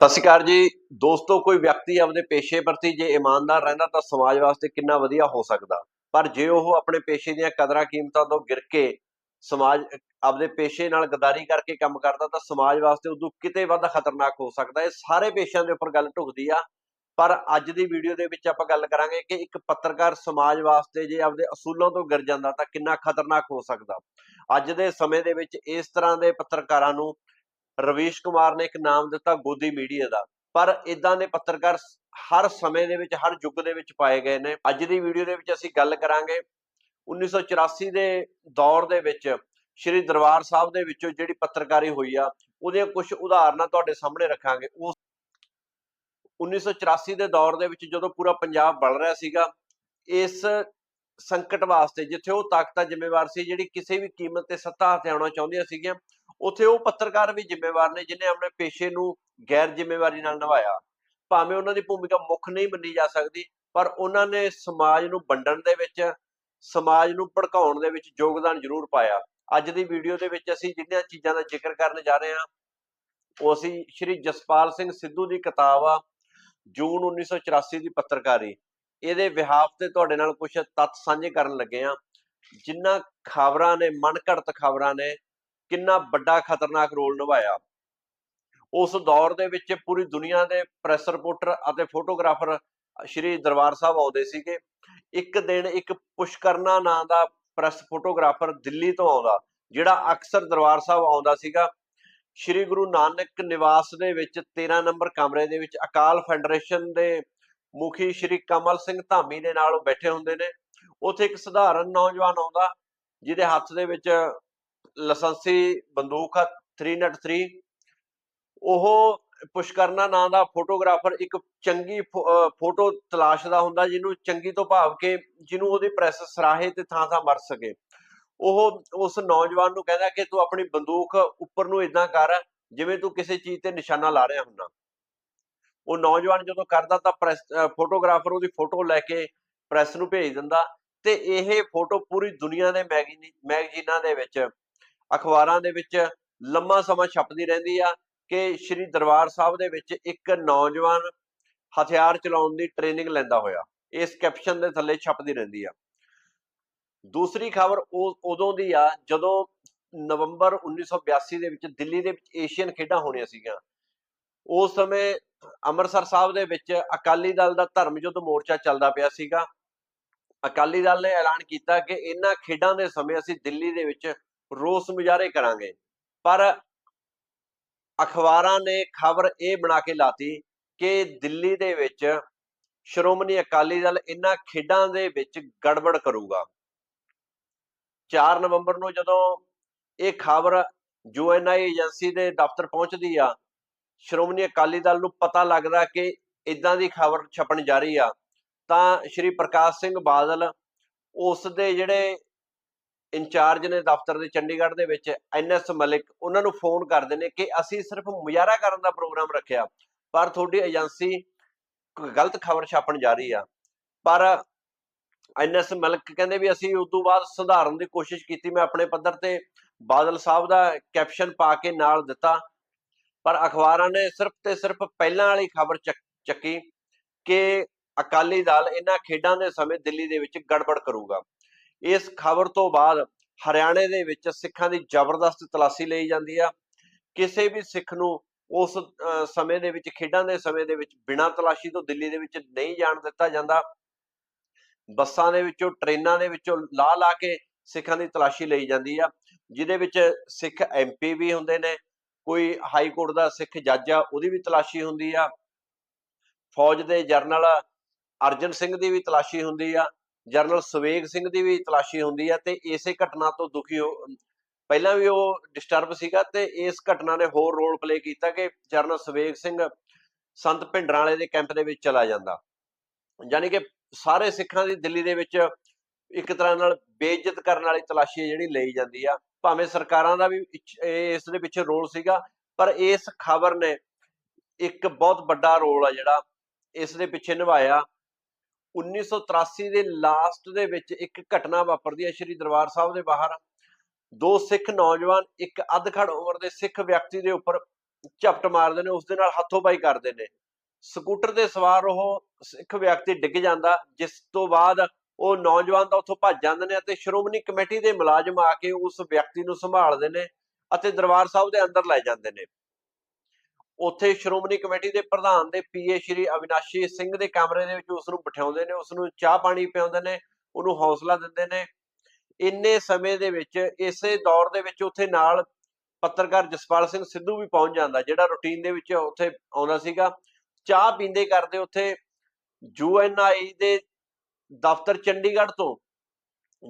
ਸਤਿ ਸ਼੍ਰੀ ਅਕਾਲ ਜੀ। ਦੋਸਤੋ, ਕੋਈ ਵਿਅਕਤੀ ਆਪਦੇ ਪੇਸ਼ੇ ਪ੍ਰਤੀ ਜੇ ਇਮਾਨਦਾਰ ਰਹਿੰਦਾ ਤਾਂ ਸਮਾਜ ਵਾਸਤੇ ਕਿੰਨਾ ਵਧੀਆ ਹੋ ਸਕਦਾ। ਪਰ ਜੇ ਉਹ ਆਪਣੇ ਪੇਸ਼ੇ ਦੀਆਂ ਕਦਰਾਂ ਕੀਮਤਾਂ ਤੋਂ ਗਿਰ ਕੇ ਸਮਾਜ, ਆਪਦੇ ਪੇਸ਼ੇ ਨਾਲ ਗਦਾਰੀ ਕਰਕੇ ਕੰਮ ਕਰਦਾ ਤਾਂ ਸਮਾਜ ਵਾਸਤੇ ਉਦੋਂ ਕਿਤੇ ਵੱਧ ਖਤਰਨਾਕ ਹੋ ਸਕਦਾ। ਇਹ ਸਾਰੇ ਪੇਸ਼ਿਆਂ ਦੇ ਉੱਪਰ ਗੱਲ ਢੁਕਦੀ ਆ। ਪਰ ਅੱਜ ਦੀ ਵੀਡੀਓ ਦੇ ਵਿੱਚ ਆਪਾਂ ਗੱਲ ਕਰਾਂਗੇ ਕਿ ਇੱਕ ਪੱਤਰਕਾਰ ਸਮਾਜ ਵਾਸਤੇ ਜੇ ਆਪਦੇ ਅਸੂਲਾਂ ਤੋਂ ਗਿਰ ਜਾਂਦਾ ਤਾਂ ਕਿੰਨਾ ਖਤਰਨਾਕ ਹੋ ਸਕਦਾ। ਅੱਜ ਦੇ ਸਮੇਂ ਦੇ ਵਿੱਚ ਇਸ ਤਰ੍ਹਾਂ ਦੇ ਪੱਤਰਕਾਰਾਂ ਨੂੰ ਰਵੀਸ਼ ਕੁਮਾਰ ਨੇ ਇੱਕ ਨਾਮ ਦਿੱਤਾ ਗੋਦੀ ਮੀਡੀਆ ਦਾ। ਪਰ ਇਦਾਂ ਦੇ ਪੱਤਰਕਾਰ ਹਰ ਸਮੇਂ ਦੇ ਵਿੱਚ, ਹਰ ਯੁੱਗ ਦੇ ਵਿੱਚ ਪਾਏ ਗਏ ਨੇ। ਅੱਜ ਦੀ ਵੀਡੀਓ ਦੇ ਵਿੱਚ ਅਸੀਂ ਗੱਲ ਕਰਾਂਗੇ 1984 ਦੇ ਦੌਰ ਦੇ ਵਿੱਚ ਸ਼੍ਰੀ ਦਰਬਾਰ ਸਾਹਿਬ ਦੇ ਵਿੱਚੋਂ ਜਿਹੜੀ ਪੱਤਰਕਾਰੀ ਹੋਈ ਆ, ਉਹਦੀਆਂ ਕੁਝ ਉਦਾਹਰਨਾਂ ਤੁਹਾਡੇ ਸਾਹਮਣੇ ਰੱਖਾਂਗੇ। ਉਸ 1984 ਦੇ ਦੌਰ ਦੇ ਵਿੱਚ ਜਦੋਂ ਪੂਰਾ ਪੰਜਾਬ ਬਲ ਰਿਹਾ ਸੀਗਾ, ਇਸ ਸੰਕਟ ਵਾਸਤੇ, ਜਿੱਥੇ ਉਹ ਤਾਕਤਾਂ ਜ਼ਿੰਮੇਵਾਰ ਸੀ, ਜਿਹੜੀ ਕਿਸੇ ਵੀ ਕੀਮਤ ਤੇ ਸੱਤਾ ਹਥਿਆਉਣਾ ਚਾਹੁੰਦੀਆਂ ਸੀਗੀਆਂ ਉੱਥੇ ਉਹ ਪੱਤਰਕਾਰ ਵੀ ਜ਼ਿੰਮੇਵਾਰ ਨੇ ਜਿਨੇ ਆਪਣੇ ਪੇਸ਼ੇ ਨੂੰ ਗੈਰ ਜ਼ਿੰਮੇਵਾਰੀ ਨਾਲ ਨਿਭਾਇਆ। ਭਾਵੇਂ ਉਹਨਾਂ ਦੀ ਭੂਮਿਕਾ ਮੁੱਖ ਨਹੀਂ ਮੰਨੀ ਜਾ ਸਕਦੀ, ਪਰ ਉਹਨਾਂ ਨੇ ਸਮਾਜ ਨੂੰ ਵੰਡਣ ਦੇ ਵਿੱਚ, ਸਮਾਜ ਨੂੰ ਭੜਕਾਉਣ ਦੇ ਵਿੱਚ ਯੋਗਦਾਨ ਜ਼ਰੂਰ ਪਾਇਆ। ਅੱਜ ਦੀ ਵੀਡੀਓ ਦੇ ਵਿੱਚ ਅਸੀਂ ਜਿਹੜੀਆਂ ਚੀਜ਼ਾਂ ਦਾ ਜ਼ਿਕਰ ਕਰਨ ਜਾ ਰਹੇ ਹਾਂ, ਉਹ ਅਸੀਂ ਸ਼੍ਰੀ ਜਸਪਾਲ ਸਿੰਘ ਸਿੱਧੂ ਦੀ ਕਿਤਾਬ ਆ, ਜੂਨ 1984 ਦੀ ਪੱਤਰਕਾਰੀ। ਇਹਦੇ ਵਿਹਾਪ ਤੇ ਤੁਹਾਡੇ ਨਾਲ ਕੁਝ ਤੱਥ ਸਾਂਝੇ ਕਰਨ ਲੱਗੇ ਆ ਜਿਨ੍ਹਾਂ ਖਬਰਾਂ ਨੇ, ਮਨਘੜਤ ਖਬਰਾਂ ਨੇ ਕਿੰਨਾ ਵੱਡਾ ਖਤਰਨਾਕ ਰੋਲ ਨਿਭਾਇਆ। ਉਸ ਦੌਰ ਦੇ ਵਿੱਚ ਪੂਰੀ ਦੁਨੀਆ ਦੇ ਪ੍ਰੈਸ ਰਿਪੋਰਟਰ ਅਤੇ ਫੋਟੋਗ੍ਰਾਫਰ ਸ਼੍ਰੀ ਦਰਬਾਰ ਸਾਹਿਬ ਆਉਂਦੇ ਸੀਗੇ। ਇੱਕ ਦਿਨ ਇੱਕ ਪੁਸ਼ਕਰਨਾ ਨਾਂ ਦਾ ਪ੍ਰੈਸ ਫੋਟੋਗ੍ਰਾਫਰ ਦਿੱਲੀ ਤੋਂ ਆਉਂਦਾ, ਜਿਹੜਾ ਅਕਸਰ ਦਰਬਾਰ ਸਾਹਿਬ ਆਉਂਦਾ ਸੀਗਾ। ਸ਼੍ਰੀ ਗੁਰੂ ਨਾਨਕ ਨਿਵਾਸ ਦੇ ਵਿੱਚ 13 ਨੰਬਰ ਕਮਰੇ ਦੇ ਵਿੱਚ ਅਕਾਲ ਫੈਡਰੇਸ਼ਨ ਦੇ ਮੁਖੀ ਸ਼੍ਰੀ ਕਮਲ ਸਿੰਘ ਧਾਮੀ ਦੇ ਨਾਲ ਉਹ ਬੈਠੇ ਹੁੰਦੇ ਨੇ। ਉੱਥੇ ਇੱਕ ਸਧਾਰਨ ਨੌਜਵਾਨ ਆਉਂਦਾ, ਜਿਹਦੇ ਹੱਥ ਦੇ ਵਿੱਚ ਲਾਇਸੈਂਸੀ ਬੰਦੂਕ ਆ 303 ਉਹ ਪੁਸ਼ਕਰਨਾ ਨਾਂ ਦਾ ਫੋਟੋਗ੍ਰਾਫਰ ਇੱਕ ਚੰਗੀ ਫੋ- ਅਹ, ਫੋਟੋ ਹੁੰਦਾ ਜਿਹਨੂੰ ਚੰਗੀ ਤੋਂ ਭਾਵ ਕੇ ਜਿਹਨੂੰ ਉਹਦੀ ਪ੍ਰੈਸ ਸਰਾਹੇ ਤੇ ਥਾਂ ਥਾਂ ਮਰ ਸਕੇ। ਉਹ ਉਸ ਨੌਜਵਾਨ ਨੂੰ ਕਹਿੰਦਾ ਕਿ ਤੂੰ ਆਪਣੀ ਬੰਦੂਕ ਉੱਪਰ ਨੂੰ ਇਦਾਂ ਕਰ, ਜਿਵੇਂ ਤੂੰ ਕਿਸੇ ਚੀਜ਼ ਤੇ ਨਿਸ਼ਾਨਾ ਲਾ ਰਿਹਾ ਹੁੰਦਾ। ਉਹ ਨੌਜਵਾਨ ਜਦੋਂ ਕਰਦਾ ਤਾਂ ਪ੍ਰੈਸ ਫੋਟੋਗ੍ਰਾਫਰ ਉਹਦੀ ਫੋਟੋ ਲੈ ਕੇ ਪ੍ਰੈਸ ਨੂੰ ਭੇਜ ਦਿੰਦਾ ਤੇ ਇਹ ਫੋਟੋ ਪੂਰੀ ਦੁਨੀਆ ਦੇ ਮੈਗਜ਼ੀਨ ਮੈਗਜ਼ੀਨਾਂ ਦੇ ਵਿੱਚ ਅਖਬਾਰਾਂ ਦੇ ਵਿੱਚ ਲੰਮਾ ਸਮਾਂ ਛਪਦੀ ਰਹਿੰਦੀ ਆ ਕਿ ਸ਼੍ਰੀ ਦਰਬਾਰ ਸਾਹਿਬ ਦੇ ਵਿੱਚ ਇੱਕ ਨੌਜਵਾਨ ਹਥਿਆਰ ਚਲਾਉਣ ਦੀ ਟ੍ਰੇਨਿੰਗ ਲੈਂਦਾ ਹੋਇਆ। ਇਸ ਕੈਪਸ਼ਨ ਦੇ ਥੱਲੇ ਛਪਦੀ ਰਹਿੰਦੀ ਆ। ਦੂਸਰੀ ਖਬਰ ਉਹ ਉਦੋਂ ਦੀ ਆ ਜਦੋਂ ਨਵੰਬਰ 1982 ਦੇ ਵਿੱਚ ਦਿੱਲੀ ਦੇ ਵਿੱਚ ਏਸ਼ੀਅਨ ਖੇਡਾਂ ਹੋਣੀਆਂ ਸੀਗੀਆਂ। ਉਸ ਸਮੇਂ ਅੰਮ੍ਰਿਤਸਰ ਸਾਹਿਬ ਦੇ ਵਿੱਚ ਅਕਾਲੀ ਦਲ ਦਾ ਧਰਮ ਯੁੱਧ ਮੋਰਚਾ ਚੱਲਦਾ ਪਿਆ ਸੀਗਾ। ਅਕਾਲੀ ਦਲ ਨੇ ਐਲਾਨ ਕੀਤਾ ਕਿ ਇਹਨਾਂ ਖੇਡਾਂ ਦੇ ਸਮੇਂ ਅਸੀਂ ਦਿੱਲੀ ਦੇ ਵਿੱਚ ਰੋਸ ਮੁਜ਼ਾਹਰੇ ਕਰਾਂਗੇ। ਪਰ ਅਖਬਾਰਾਂ ਨੇ ਖਬਰ ਇਹ ਬਣਾ ਕੇ ਲਾਤੀ ਕਿ ਦਿੱਲੀ ਦੇ ਵਿੱਚ ਸ਼੍ਰੋਮਣੀ ਅਕਾਲੀ ਦਲ ਇਹਨਾਂ ਖੇਡਾਂ ਦੇ ਵਿੱਚ ਗੜਬੜ ਕਰੂਗਾ। 4 ਨਵੰਬਰ ਨੂੰ ਜਦੋਂ ਇਹ ਖਬਰ ਯੂਐਨਆਈ ਏਜੰਸੀ ਦੇ ਦਫ਼ਤਰ ਪਹੁੰਚਦੀ ਆ, ਸ਼੍ਰੋਮਣੀ ਅਕਾਲੀ ਦਲ ਨੂੰ ਪਤਾ ਲੱਗਦਾ ਕਿ ਇਦਾਂ ਦੀ ਖਬਰ ਛਪਣ ਜਾ ਰਹੀ ਆ, ਤਾਂ ਸ਼੍ਰੀ ਪ੍ਰਕਾਸ਼ ਸਿੰਘ ਬਾਦਲ ਉਸ ਦੇ ਜਿਹੜੇ ਇੰਚਾਰਜ ਨੇ ਦਫ਼ਤਰ ਦੇ ਚੰਡੀਗੜ੍ਹ ਦੇ ਵਿੱਚ ਐਨਐਸ ਮਲਿਕ ਉਹਨਾਂ ਨੂੰ ਫੋਨ ਕਰਦੇ ਨੇ ਕਿ ਅਸੀਂ ਸਿਰਫ ਮੁਜ਼ਾਹਰਾ ਕਰਨ ਦਾ ਪ੍ਰੋਗਰਾਮ ਰੱਖਿਆ, ਪਰ ਤੁਹਾਡੀ ਏਜੰਸੀ ਗਲਤ ਖਬਰ ਛਾਪਣ ਜਾ ਰਹੀ ਆ। ਪਰ ਐਨਐਸ ਮਲਿਕ ਕਹਿੰਦੇ ਵੀ ਅਸੀਂ ਉਸ ਤੋਂ ਬਾਅਦ ਸੁਧਾਰਨ ਦੀ ਕੋਸ਼ਿਸ਼ ਕੀਤੀ, ਮੈਂ ਆਪਣੇ ਪੱਧਰ ਤੇ ਬਾਦਲ ਸਾਹਿਬ ਦਾ ਕੈਪਸ਼ਨ ਪਾ ਕੇ ਨਾਲ ਦਿੱਤਾ, ਪਰ ਅਖਬਾਰਾਂ ਨੇ ਸਿਰਫ ਤੇ ਸਿਰਫ ਪਹਿਲਾਂ ਵਾਲੀ ਖਬਰ ਚੱਕੀ ਕਿ ਅਕਾਲੀ ਦਲ ਇਹਨਾਂ ਖੇਡਾਂ ਦੇ ਸਮੇਂ ਦਿੱਲੀ ਦੇ ਵਿੱਚ ਗੜਬੜ ਕਰੂਗਾ। ਇਸ ਖਬਰ ਤੋਂ ਬਾਅਦ ਹਰਿਆਣੇ ਦੇ ਵਿੱਚ ਸਿੱਖਾਂ ਦੀ ਜ਼ਬਰਦਸਤ ਤਲਾਸ਼ੀ ਲਈ ਜਾਂਦੀ ਆ। ਕਿਸੇ ਵੀ ਸਿੱਖ ਨੂੰ ਉਸ ਸਮੇਂ ਦੇ ਵਿੱਚ, ਖੇਡਾਂ ਦੇ ਸਮੇਂ ਦੇ ਵਿੱਚ ਬਿਨਾਂ ਤਲਾਸ਼ੀ ਤੋਂ ਦਿੱਲੀ ਦੇ ਵਿੱਚ ਨਹੀਂ ਜਾਣ ਦਿੱਤਾ ਜਾਂਦਾ। ਬੱਸਾਂ ਦੇ ਵਿੱਚੋਂ, ਟ੍ਰੇਨਾਂ ਦੇ ਵਿੱਚੋਂ ਲਾ ਲਾ ਕੇ ਸਿੱਖਾਂ ਦੀ ਤਲਾਸ਼ੀ ਲਈ ਜਾਂਦੀ ਆ, ਜਿਹਦੇ ਵਿੱਚ ਸਿੱਖ ਐਮਪੀ ਵੀ ਹੁੰਦੇ ਨੇ, ਕੋਈ ਹਾਈ ਕੋਰਟ ਦਾ ਸਿੱਖ ਜੱਜ ਆ, ਉਹਦੀ ਵੀ ਤਲਾਸ਼ੀ ਹੁੰਦੀ ਆ। ਫੌਜ ਦੇ ਜਰਨਲ ਅਰਜਨ ਸਿੰਘ ਦੀ ਵੀ ਤਲਾਸ਼ੀ ਹੁੰਦੀ ਆ। ਜਰਨਲ ਸਵੇਗ ਸਿੰਘ ਦੀ ਵੀ ਤਲਾਸ਼ੀ ਹੁੰਦੀ ਹੈ ਤੇ ਇਸੇ ਘਟਨਾ ਤੋਂ ਦੁਖੀ ਹੋ ਪਹਿਲਾਂ ਵੀ ਉਹ ਡਿਸਟਰਬ ਸੀਗਾ ਤੇ ਇਸ ਘਟਨਾ ਨੇ ਹੋਰ ਰੋਲ ਪਲੇ ਕੀਤਾ ਕਿ ਜਰਨਲ ਸਵੇਗ ਸਿੰਘ ਸੰਤ ਭਿੰਡਰਾਂ ਵਾਲੇ ਦੇ ਕੈਂਪ ਦੇ ਵਿੱਚ ਚਲਾ ਜਾਂਦਾ। ਯਾਨੀ ਕਿ ਸਾਰੇ ਸਿੱਖਾਂ ਦੀ ਦਿੱਲੀ ਦੇ ਵਿੱਚ ਇੱਕ ਤਰ੍ਹਾਂ ਨਾਲ ਬੇਇੱਜ਼ਤ ਕਰਨ ਵਾਲੀ ਤਲਾਸ਼ੀ ਜਿਹੜੀ ਲਈ ਜਾਂਦੀ ਆ। ਭਾਵੇਂ ਸਰਕਾਰਾਂ ਦਾ ਵੀ ਇਹ ਇਸ ਦੇ ਪਿੱਛੇ ਰੋਲ ਸੀਗਾ, ਪਰ ਇਸ ਖਬਰ ਨੇ ਇੱਕ ਬਹੁਤ ਵੱਡਾ ਰੋਲ ਆ ਜਿਹੜਾ ਇਸ ਦੇ ਪਿੱਛੇ ਨਿਭਾਇਆ। 1983 ਦੇ ਲਾਸਟ ਦੇ ਵਿੱਚ ਇੱਕ ਘਟਨਾ ਵਾਪਰਦੀ ਹੈ ਸ਼੍ਰੀ ਦਰਬਾਰ ਸਾਹਿਬ ਦੇ ਬਾਹਰ। ਦੋ ਸਿੱਖ ਨੌਜਵਾਨ, ਇੱਕ ਅਧਖੜ ਉਮਰ ਦੇ ਸਿੱਖ ਵਿਅਕਤੀ ਦੇ ਉੱਪਰ ਝਪਟ ਮਾਰਦੇ ਨੇ, ਉਸ ਦੇ ਨਾਲ ਹੱਥੋਂਬਾਈ ਕਰਦੇ ਨੇ। ਸਕੂਟਰ ਤੇ ਸਵਾਰ ਉਹ ਸਿੱਖ ਵਿਅਕਤੀ ਡਿੱਗ ਜਾਂਦਾ, ਜਿਸ ਤੋਂ ਬਾਅਦ ਉਹ ਨੌਜਵਾਨ ਤਾਂ ਉੱਥੋਂ ਭੱਜ ਜਾਂਦੇ ਨੇ ਅਤੇ ਸ਼੍ਰੋਮਣੀ ਕਮੇਟੀ ਦੇ ਮੁਲਾਜ਼ਮ ਆ ਕੇ ਉਸ ਵਿਅਕਤੀ ਨੂੰ ਸੰਭਾਲਦੇ ਨੇ ਅਤੇ ਦਰਬਾਰ ਸਾਹਿਬ ਦੇ ਅੰਦਰ ਲੈ ਜਾਂਦੇ ਨੇ। ਉੱਥੇ ਸ਼੍ਰੋਮਣੀ ਕਮੇਟੀ ਦੇ ਪ੍ਰਧਾਨ ਦੇ ਪੀਏ ਸ਼੍ਰੀ ਅਵਿਨਾਸ਼ੀ ਸਿੰਘ ਦੇ ਕਮਰੇ ਦੇ ਵਿੱਚ ਉਸ ਨੂੰ ਬਿਠਾਉਂਦੇ ਨੇ ਉਸ ਨੂੰ ਚਾਹ ਪਾਣੀ ਪਿਆਉਂਦੇ ਨੇ, ਉਹਨੂੰ ਹੌਸਲਾ ਦਿੰਦੇ ਨੇ। ਇੰਨੇ ਸਮੇਂ ਦੇ ਵਿੱਚ, ਇਸੇ ਦੌਰ ਦੇ ਵਿੱਚ ਉੱਥੇ ਨਾਲ ਪੱਤਰਕਾਰ ਜਸਪਾਲ ਸਿੰਘ ਸਿੱਧੂ ਵੀ ਪਹੁੰਚ ਜਾਂਦਾ, ਜਿਹੜਾ ਰੁਟੀਨ ਦੇ ਵਿੱਚ ਉੱਥੇ ਆਉਂਦਾ ਸੀਗਾ। ਚਾਹ ਪੀਂਦੇ ਕਰਦੇ ਉੱਥੇ ਯੂਐਨਆਈ ਦੇ ਦਫ਼ਤਰ ਚੰਡੀਗੜ੍ਹ ਤੋਂ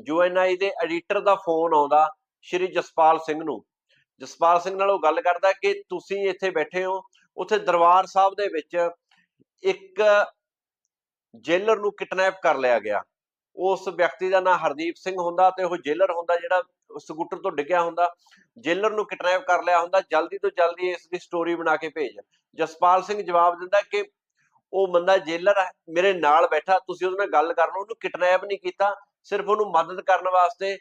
ਯੂਐਨਆਈ ਦੇ ਐਡੀਟਰ ਦਾ ਫੋਨ ਆਉਂਦਾ ਸ਼੍ਰੀ ਜਸਪਾਲ ਸਿੰਘ ਨੂੰ। ਜਸਪਾਲ ਸਿੰਘ ਨਾਲ ਉਹ ਗੱਲ ਕਰਦਾ ਕਿ ਤੁਸੀਂ ਇੱਥੇ ਬੈਠੇ ਹੋ, ਉੱਥੇ ਦਰਬਾਰ ਸਾਹਿਬ ਦੇ ਵਿੱਚ ਇੱਕ ਜੇਲਰ ਨੂੰ ਕਿਡਨੈਪ ਕਰ ਲਿਆ ਗਿਆ। ਉਸ ਵਿਅਕਤੀ ਦਾ ਨਾਮ ਹਰਦੀਪ ਸਿੰਘ ਹੁੰਦਾ ਤੇ ਉਹ ਜੇਲਰ ਹੁੰਦਾ ਜਿਹੜਾ ਸਕੂਟਰ ਤੋਂ ਡਿੱਗਿਆ ਹੁੰਦਾ। ਜੇਲਰ ਨੂੰ ਕਿਡਨੈਪ ਕਰ ਲਿਆ ਹੁੰਦਾ, ਜਲਦੀ ਤੋਂ ਜਲਦੀ ਇਸ ਦੀ ਸਟੋਰੀ ਬਣਾ ਕੇ ਭੇਜ। ਜਸਪਾਲ ਸਿੰਘ ਜਵਾਬ ਦਿੰਦਾ ਕਿ ਉਹ ਬੰਦਾ ਜੇਲਰ ਮੇਰੇ ਨਾਲ ਬੈਠਾ, ਤੁਸੀਂ ਉਹਦੇ ਨਾਲ ਗੱਲ ਕਰ ਲਓ, ਉਹਨੂੰ ਕਿਡਨੈਪ ਨਹੀਂ ਕੀਤਾ, ਸਿਰਫ ਉਹਨੂੰ ਮਦਦ ਕਰਨ ਵਾਸਤੇ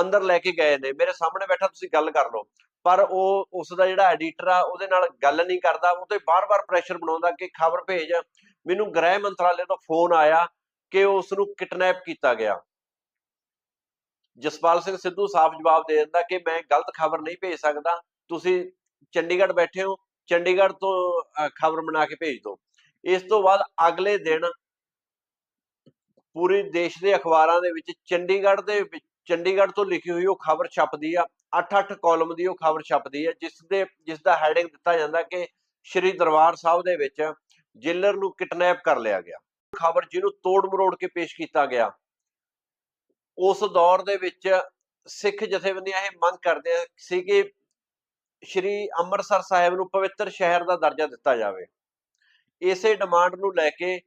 ਅੰਦਰ ਲੈ ਕੇ ਗਏ ਨੇ। ਮੇਰੇ ਸਾਹਮਣੇ ਬੈਠਾ ਤੁਸੀਂ ਗੱਲ ਕਰ ਲਓ। ਪਰ ਉਹ ਉਸ ਦਾ ਜਿਹੜਾ ਐਡੀਟਰ ਆ, ਉਹਦੇ ਨਾਲ ਗੱਲ ਨਹੀਂ ਕਰਦਾ। ਉਹ ਤੇ ਬਾਰ-ਬਾਰ ਪ੍ਰੈਸ਼ਰ ਬਣਾਉਂਦਾ ਕਿ ਖਬਰ ਭੇਜ। ਮੈਨੂੰ ਗ੍ਰਹਿ ਮੰਤਰਾਲੇ ਤੋਂ ਫੋਨ ਆਇਆ ਕਿ ਉਸ ਨੂੰ ਕਿਡਨੈਪ ਕੀਤਾ ਗਿਆ। ਜਸਪਾਲ ਸਿੰਘ ਸਿੱਧੂ ਸਾਫ਼ ਜਵਾਬ ਦੇ ਦਿੰਦਾ ਕਿ ਮੈਂ ਗਲਤ ਖਬਰ ਨਹੀਂ ਭੇਜ ਸਕਦਾ। ਤੁਸੀਂ ਚੰਡੀਗੜ੍ਹ ਬੈਠੇ ਹੋ। ਚੰਡੀਗੜ੍ਹ ਤੋਂ ਖਬਰ ਬਣਾ ਕੇ ਭੇਜ ਦਿਓ। ਇਸ ਤੋਂ ਬਾਅਦ ਅਗਲੇ ਦਿਨ ਪੂਰੇ ਦੇਸ਼ ਦੇ ਅਖਬਾਰਾਂ ਦੇ ਵਿੱਚ, ਚੰਡੀਗੜ੍ਹ ਦੇ ਚੰਡੀਗੜ੍ਹ ਤੋਂ ਲਿਖੀ ਹੋਈ ਉਹ ਖਬਰ ਛਪਦੀ ਆ 8-8 ਕਾਲਮ ਦੀ ਉਹ ਖਬਰ ਛਪਦੀ ਹੈ ਜਿਸ ਦੇ, ਜਿਸ ਦਾ ਹੈਡਿੰਗ ਦਿੱਤਾ ਜਾਂਦਾ ਕਿ ਸ਼੍ਰੀ ਦਰਬਾਰ ਸਾਹਿਬ ਦੇ ਵਿੱਚ ਜੇਲਰ ਨੂੰ ਕਿਡਨੈਪ ਕਰ ਲਿਆ ਗਿਆ। ਖਬਰ ਜਿਹਨੂੰ ਤੋੜ ਮਰੋੜ ਕੇ ਪੇਸ਼ ਕੀਤਾ ਗਿਆ। ਉਸ ਦੌਰ ਦੇ ਵਿੱਚ ਸਿੱਖ ਜਥੇਬੰਦੀਆਂ ਇਹ ਮੰਗ ਕਰਦੇ ਸੀ ਕਿ ਸ਼੍ਰੀ ਅੰਮ੍ਰਿਤਸਰ ਸਾਹਿਬ ਨੂੰ ਪਵਿੱਤਰ ਸ਼ਹਿਰ ਦਾ ਦਰਜਾ ਦਿੱਤਾ ਜਾਵੇ। ਇਸੇ ਡਿਮਾਂਡ ਨੂੰ ਲੈ ਕੇ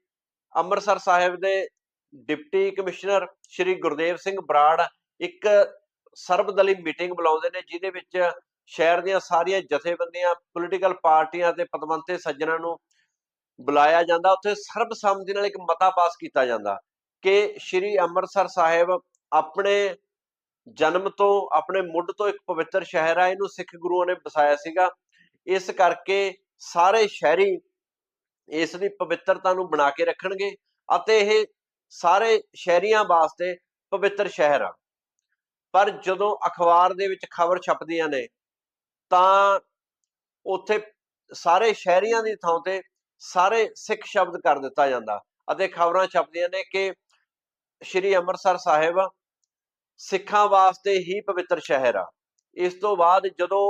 ਅੰਮ੍ਰਿਤਸਰ ਸਾਹਿਬ ਦੇ ਡਿਪਟੀ ਕਮਿਸ਼ਨਰ ਸ਼੍ਰੀ ਗੁਰਦੇਵ ਸਿੰਘ ਬਰਾੜ ਇੱਕ ਸਰਬਦਲੀ ਮੀਟਿੰਗ ਬੁਲਾਉਂਦੇ ਨੇ, ਜਿਹਦੇ ਵਿੱਚ ਸ਼ਹਿਰ ਦੀਆਂ ਸਾਰੀਆਂ ਜਥੇਬੰਦੀਆਂ, ਪੋਲੀਟੀਕਲ ਪਾਰਟੀਆਂ ਤੇ ਪਤਵੰਤੇ ਸੱਜਣਾਂ ਨੂੰ ਬੁਲਾਇਆ ਜਾਂਦਾ। ਉੱਥੇ ਸਰਬਸੰਮਤੀ ਨਾਲ ਇੱਕ ਮਤਾ ਪਾਸ ਕੀਤਾ ਜਾਂਦਾ ਕਿ ਸ਼੍ਰੀ ਅੰਮ੍ਰਿਤਸਰ ਸਾਹਿਬ ਆਪਣੇ ਜਨਮ ਤੋਂ, ਆਪਣੇ ਮੁੱਢ ਤੋਂ ਇੱਕ ਪਵਿੱਤਰ ਸ਼ਹਿਰ ਆ। ਇਹਨੂੰ ਸਿੱਖ ਗੁਰੂਆਂ ਨੇ ਵਸਾਇਆ ਸੀਗਾ। ਇਸ ਕਰਕੇ ਸਾਰੇ ਸ਼ਹਿਰੀ ਇਸ ਦੀ ਪਵਿੱਤਰਤਾ ਨੂੰ ਬਣਾ ਕੇ ਰੱਖਣਗੇ ਅਤੇ ਇਹ ਸਾਰੇ ਸ਼ਹਿਰੀਆਂ ਵਾਸਤੇ ਪਵਿੱਤਰ ਸ਼ਹਿਰ ਆ। ਪਰ ਜਦੋਂ ਅਖਬਾਰ ਦੇ ਵਿੱਚ ਖਬਰ ਛਪਦੀਆਂ ਨੇ, ਤਾਂ ਉੱਥੇ ਸਾਰੇ ਸ਼ਹਿਰੀਆਂ ਦੀ ਥਾਂ ਤੇ ਸਾਰੇ ਸਿੱਖ ਸ਼ਬਦ ਕਰ ਦਿੱਤਾ ਜਾਂਦਾ ਅਤੇ ਖਬਰਾਂ ਛਪਦੀਆਂ ਨੇ ਕਿ ਸ਼੍ਰੀ ਅੰਮ੍ਰਿਤਸਰ ਸਾਹਿਬ ਸਿੱਖਾਂ ਵਾਸਤੇ ਹੀ ਪਵਿੱਤਰ ਸ਼ਹਿਰ ਆ। ਇਸ ਤੋਂ ਬਾਅਦ ਜਦੋਂ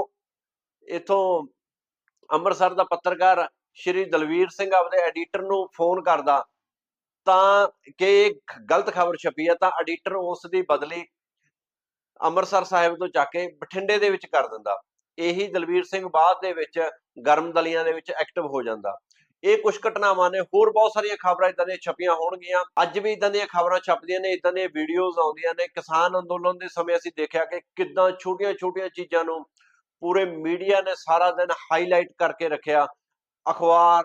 ਇਥੋਂ ਅੰਮ੍ਰਿਤਸਰ ਦਾ ਪੱਤਰਕਾਰ ਸ਼੍ਰੀ ਦਲਵੀਰ ਸਿੰਘ ਆਪਦੇ ਐਡੀਟਰ ਨੂੰ ਫੋਨ ਕਰਦਾ ਤਾਂ ਕਿ ਗਲਤ ਖਬਰ ਛਪੀ ਹੈ ਤਾਂ ਐਡੀਟਰ ਉਸ ਦੀ ਬਦਲੀ ਅੰਮ੍ਰਿਤਸਰ ਸਾਹਿਬ ਤੋਂ ਚੱਕ ਕੇ ਬਠਿੰਡੇ ਦੇ ਵਿੱਚ ਕਰ ਦਿੰਦਾ। ਇਹੀ ਦਲਵੀਰ ਸਿੰਘ ਬਾਅਦ ਦੇ ਵਿੱਚ ਗਰਮ ਦਲੀਆਂ ਦੇ ਵਿੱਚ ਐਕਟਿਵ ਹੋ ਜਾਂਦਾ। ਇਹ ਕੁਝ ਘਟਨਾਵਾਂ ਨੇ, ਹੋਰ ਬਹੁਤ ਸਾਰੀਆਂ ਖਬਰਾਂ ਇਦਾਂ ਦੀਆਂ ਛਪੀਆਂ ਹੋਣਗੀਆਂ। ਅੱਜ ਵੀ ਇਦਾਂ ਦੀਆਂ ਖਬਰਾਂ ਛਪਦੀਆਂ ਨੇ ਇਦਾਂ ਦੀਆਂ ਵੀਡੀਓਜ਼ ਆਉਂਦੀਆਂ ਨੇ। ਕਿਸਾਨ ਅੰਦੋਲਨ ਦੇ ਸਮੇਂ ਅਸੀਂ ਦੇਖਿਆ ਕਿ ਕਿੱਦਾਂ ਛੋਟੀਆਂ-ਛੋਟੀਆਂ ਚੀਜ਼ਾਂ ਨੂੰ ਪੂਰੇ ਮੀਡੀਆ ਨੇ ਸਾਰਾ ਦਿਨ ਹਾਈਲਾਈਟ ਕਰਕੇ ਰੱਖਿਆ। ਅਖਬਾਰ,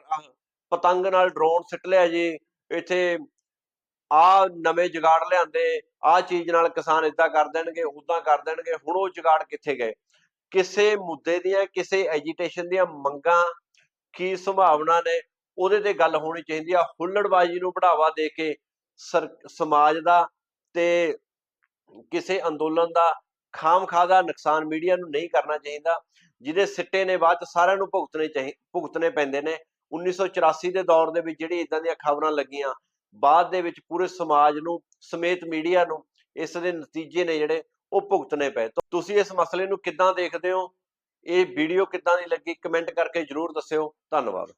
ਪਤੰਗ ਨਾਲ ਡਰੋਨ ਸਿੱਟ ਲਿਆ ਜੀ। ਇੱਥੇ ਆ ਨਵੇਂ ਜਗਾੜ ਲਿਆਂਦੇ, ਆ ਚੀਜ਼ ਨਾਲ ਕਿਸਾਨ ਇਦਾਂ ਕਰ ਦੇਣਗੇ ਉਦਾਂ ਕਰ ਦੇਣਗੇ, ਹੁਣ ਉਹ ਜੁਗਾੜ ਕਿੱਥੇ ਗਏ? ਕਿਸੇ ਮੁੱਦੇ ਦੀਆਂ, ਕਿਸੇ ਐਜੀਟੇਸ਼ਨ ਦੀਆਂ ਮੰਗਾਂ ਕੀ ਸੰਭਾਵਨਾ ਨੇ, ਉਹਦੇ ਤੇ ਗੱਲ ਹੋਣੀ ਚਾਹੀਦੀ ਆ। ਹੁੱਲੜਬਾਜ਼ੀ ਨੂੰ ਬੜਾਵਾ ਦੇ ਕੇ ਸਮਾਜ ਦਾ ਤੇ ਕਿਸੇ ਅੰਦੋਲਨ ਦਾ ਖਾਮਖਾ ਦਾ ਨੁਕਸਾਨ ਮੀਡੀਆ ਨੂੰ ਨਹੀਂ ਕਰਨਾ ਚਾਹੀਦਾ। ਜਿਹਦੇ ਸਿੱਟੇ ਨੇ ਬਾਅਦ ਚ ਸਾਰਿਆਂ ਨੂੰ ਭੁਗਤਣੇ ਚਾਹੀ, ਭੁਗਤਣੇ ਪੈਂਦੇ ਨੇ। 1984 ਦੇ ਦੌਰ ਦੇ ਵਿੱਚ ਜਿਹੜੀ ਇਦਾਂ ਦੀਆਂ ਖਬਰਾਂ ਲੱਗੀਆਂ ਬਾਅਦ ਦੇ ਵਿੱਚ ਪੂਰੇ ਸਮਾਜ ਨੂੰ, ਸਮੇਤ ਮੀਡੀਆ ਨੂੰ ਇਸ ਦੇ ਨਤੀਜੇ ਨੇ ਜਿਹੜੇ ਉਹ ਭੁਗਤਣੇ ਪਏ। ਤੁਸੀਂ ਇਸ ਮਸਲੇ ਨੂੰ ਕਿੱਦਾਂ ਦੇਖਦੇ ਹੋ? ਇਹ ਵੀਡੀਓ ਕਿੱਦਾਂ ਦੀ ਲੱਗੀ? ਕਮੈਂਟ ਕਰਕੇ ਜਰੂਰ ਦੱਸਿਓ। ਧੰਨਵਾਦ।